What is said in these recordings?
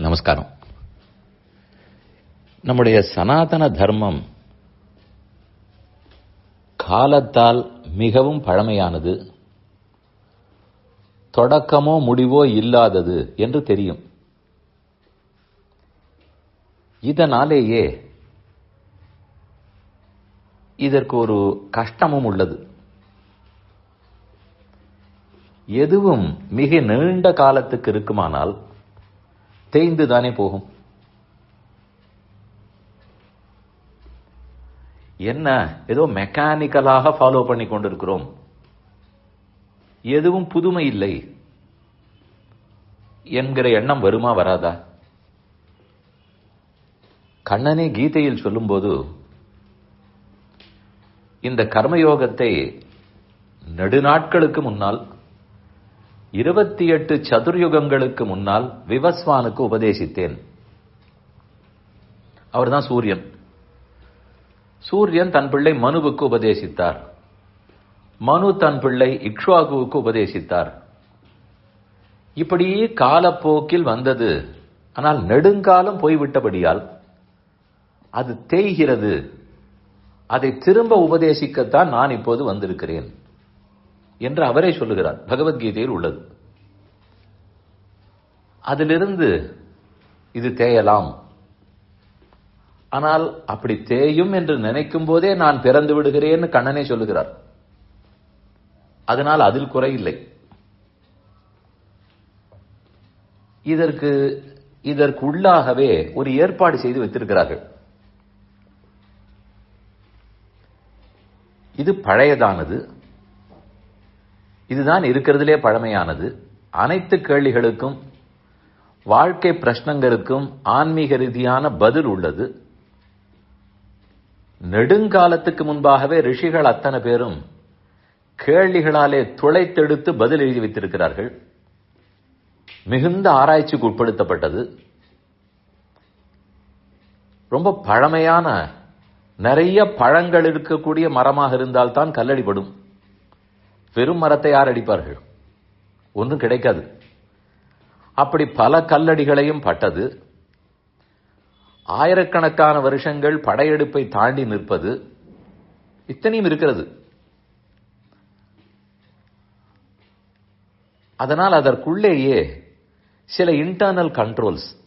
நமஸ்காரம். நம்முடைய சனாதன தர்மம் காலத்தால் மிகவும் பழமையானது. தொடக்கமோ முடிவோ இல்லாதது என்று தெரியும். இதனாலேயே இதற்கு ஒரு கஷ்டமும் உள்ளது. எதுவும் மிக நீண்ட காலத்துக்கு இருக்குமானால் தேய்ந்து தானே போகும். என்ன? ஏதோ மெக்கானிக்கலாக ஃபாலோ பண்ணி கொண்டிருக்கிறோம். எதுவும் புதுமை இல்லை. என்கிற எண்ணம் வருமா வராதா? கண்ணனே கீதையில் சொல்லும்போது இந்த கர்மயோகத்தை நெடுநாட்களுக்கு முன்னால் இருபத்தி எட்டு சதுர்யுகங்களுக்கு முன்னால் விவஸ்வானுக்கு உபதேசித்தேன். அவர்தான் சூரியன். சூரியன் தன் பிள்ளை மனுவுக்கு உபதேசித்தார். மனு தன் பிள்ளை இக்ஷ்வாகுவுக்கு உபதேசித்தார். இப்படியே காலப்போக்கில் வந்தது. ஆனால் நெடுங்காலம் போய்விட்டபடியால் அது தேய்கிறது. அதை திரும்ப உபதேசிக்கத்தான் நான் இப்போது வந்திருக்கிறேன். என்று அவரே சொல்லுகிறார். பகவத்கீதையில் உள்ளது. அதிலிருந்து இது தேயலாம். ஆனால் அப்படி தேயும் என்று நினைக்கும் போதே நான் பிறந்து விடுகிறேன்னு கண்ணனே சொல்லுகிறார். அதனால் அதில் குறையில்லை இதற்கு இதற்கு உள்ளாகவே ஒரு ஏற்பாடு செய்து வைத்திருக்கிறார்கள். இது பழையதானது. இதுதான் இருக்கிறதுலே பழமையானது. அனைத்து கேள்விகளுக்கும் வாழ்க்கை பிரஷ்னங்களுக்கும் ஆன்மீக ரீதியான பதில் உள்ளது. நெடுங்காலத்துக்கு முன்பாகவே ரிஷிகள் அத்தனை பேரும் கேள்விகளாலே துளைத்தெடுத்து பதில் எழுதி வைத்திருக்கிறார்கள். மிகுந்த ஆராய்ச்சிக்கு உட்படுத்தப்பட்டது. ரொம்ப பழமையான நிறைய பழங்கள் இருக்கக்கூடிய மரமாக இருந்தால்தான் கல்லடிப்படும் வெறும் மரத்தை யார் அடிப்பார்கள்? ஒன்றும் கிடைக்காது. அப்படி பல கல்லடிகளையும் பட்டது. ஆயிரக்கணக்கான வருஷங்கள் படையெடுப்பை தாண்டி நிற்பது இத்தனையும் இருக்கிறது. அதனால் அதற்குள்ளேயே சில இன்டர்னல் கண்ட்ரோல்ஸ்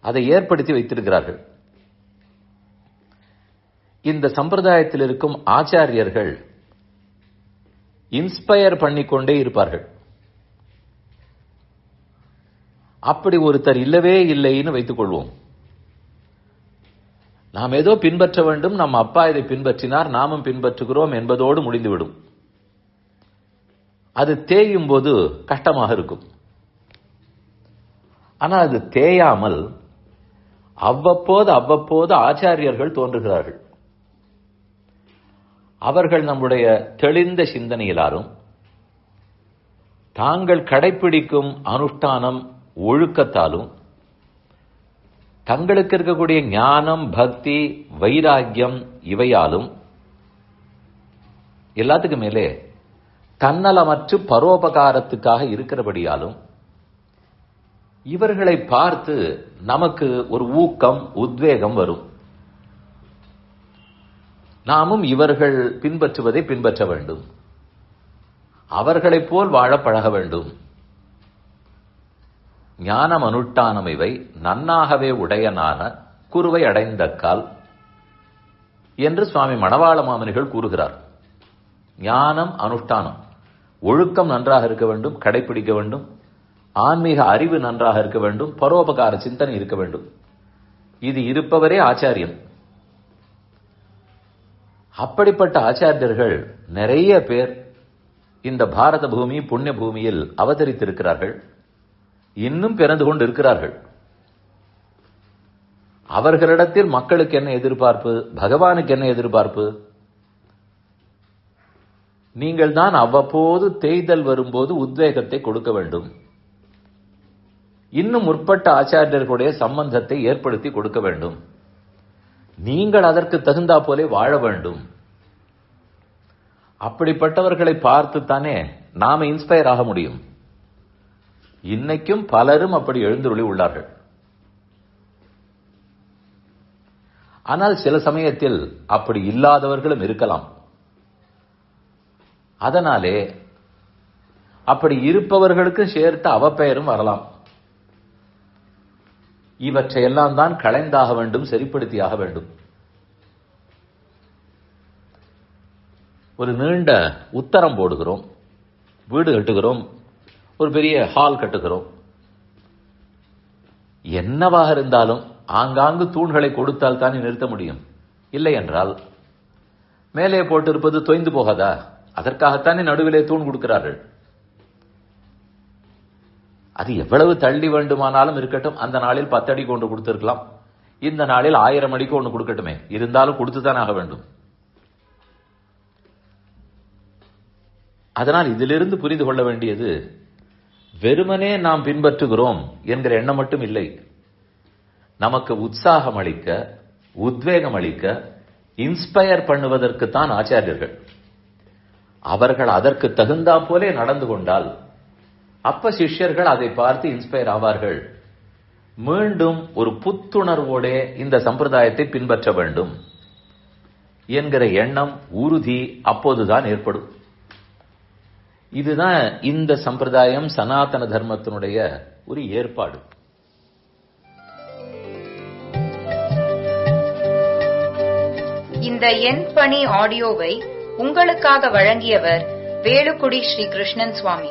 அதை ஏற்படுத்தி வைத்திருக்கிறார்கள். இந்த சம்பிரதாயத்தில் இருக்கும் ஆச்சாரியர்கள் இன்ஸ்பயர் பண்ணிக்கொண்டே இருப்பார்கள். அப்படி ஒருத்தர் இல்லவே இல்லைன்னு வைத்துக் கொள்வோம் நாம் ஏதோ பின்பற்ற வேண்டும் நம் அப்பா இதை பின்பற்றினார் நாமும் பின்பற்றுகிறோம் என்பதோடு முடிந்துவிடும். அது தேயும் போது கஷ்டமாக இருக்கும். ஆனால் அது தேயாமல் அவ்வப்போது அவ்வப்போது ஆச்சாரியர்கள் தோன்றுகிறார்கள். அவர்கள் நம்முடைய தெளிந்த சிந்தனையிலாரும் தாங்கள் கடைபிடிக்கும் அனுஷ்டானம் ஒழுக்கத்தாலும் தங்களுக்கு இருக்கக்கூடிய ஞானம் பக்தி வைராக்கியம் இவையாலும் எல்லாத்துக்கும் மேலே தன்னலமற்று பரோபகாரத்துக்காக இருக்கிறபடியாலும் இவர்களை பார்த்து நமக்கு ஒரு ஊக்கம் உத்வேகம் வரும். நாமும் இவர்கள் பின்பற்றுவதை பின்பற்ற வேண்டும். அவர்களைப் போல் வாழ பழக வேண்டும். ஞானம் அனுஷ்டானம் இவை. நன்னாகவே உடையனான குருவை அடைந்தக்கால் என்று சுவாமி மணவாள மாமனிகள் கூறுகிறார். ஞானம் அனுஷ்டானம். ஒழுக்கம் நன்றாக இருக்க வேண்டும் கடைபிடிக்க வேண்டும். ஆன்மீக அறிவு நன்றாக இருக்க வேண்டும். பரோபகார சிந்தனை இருக்க வேண்டும். இது இருப்பவரே ஆச்சாரியன். அப்படிப்பட்ட ஆச்சாரியர்கள் நிறைய பேர் இந்த பாரத பூமி புண்ணிய பூமியில் அவதரித்திருக்கிறார்கள். இன்னும் பிறந்து கொண்டு இருக்கிறார்கள். அவர்களிடத்தில் மக்களுக்கு என்ன எதிர்பார்ப்பு? பகவானுக்கு என்ன எதிர்பார்ப்பு? நீங்கள் தான் அவ்வப்போது தேய்தல் வரும்போது உத்வேகத்தை கொடுக்க வேண்டும். இன்னும் முற்பட்ட ஆச்சாரியர்களுடைய சம்பந்தத்தை ஏற்படுத்தி கொடுக்க வேண்டும். நீங்கள் அதற்கு தகுந்தா போலே வாழ வேண்டும். அப்படிப்பட்டவர்களை பார்த்துத்தானே நாம இன்ஸ்பயர் ஆக முடியும். இன்னைக்கும் பலரும் அப்படி எழுந்துருளி உள்ளார்கள். ஆனால் சில சமயத்தில் அப்படி இல்லாதவர்களும் இருக்கலாம். அதனாலே அப்படி இருப்பவர்களுக்கும் சேர்த்து அவ பெயரும் வரலாம். இவற்றையெல்லாம் தான் களைந்தாக வேண்டும் சரிப்படுத்தியாக வேண்டும். ஒரு நீண்ட உத்தரம் போடுகிறோம் வீடு கட்டுகிறோம் ஒரு பெரிய ஹால் கட்டுகிறோம். என்னவாக இருந்தாலும் ஆங்காங்கு தூண்களை கொடுத்தால் தானே நிறுத்த முடியும். இல்லை என்றால் மேலே போட்டிருப்பது தொய்ந்து போகாதா? அதற்காகத்தானே நடுவிலே தூண் கொடுக்கிறார்கள். அது எவ்வளவு தள்ளி வேண்டுமானாலும் இருக்கட்டும். அந்த நாளில் பத்தடி கொண்டு கொடுத்திருக்கலாம். இந்த நாளில் ஆயிரம் அடிக்கு ஒன்று கொடுக்கட்டுமே. இருந்தாலும் கொடுத்துதான் ஆக வேண்டும். அதனால் இதிலிருந்து புரிந்து கொள்ள வேண்டியது வெறுமனே நாம் பின்பற்றுகிறோம் என்கிற எண்ணம் மட்டும் இல்லை. நமக்கு உற்சாகம் அளிக்க உத்வேகம் அளிக்க இன்ஸ்பயர் பண்ணுவதற்குத்தான் ஆச்சாரியர்கள். அவர்கள் அதற்கு தகுந்தா போலே நடந்து கொண்டால் அப்ப சிஷ்யர்கள் அதை பார்த்து இன்ஸ்பயர் ஆவார்கள். மீண்டும் ஒரு புத்துணர்வோட இந்த சம்பிரதாயத்தை பின்பற்ற வேண்டும். என்கிற எண்ணம் உறுதி அப்போதுதான் ஏற்படும். இதுதான் இந்த சம்பிரதாயம் சனாதன தர்மத்தினுடைய ஒரு ஏற்பாடு. இந்த என் பணி ஆடியோவை உங்களுக்காக வழங்கியவர் வேலுக்குடி ஸ்ரீ கிருஷ்ணன் சுவாமி.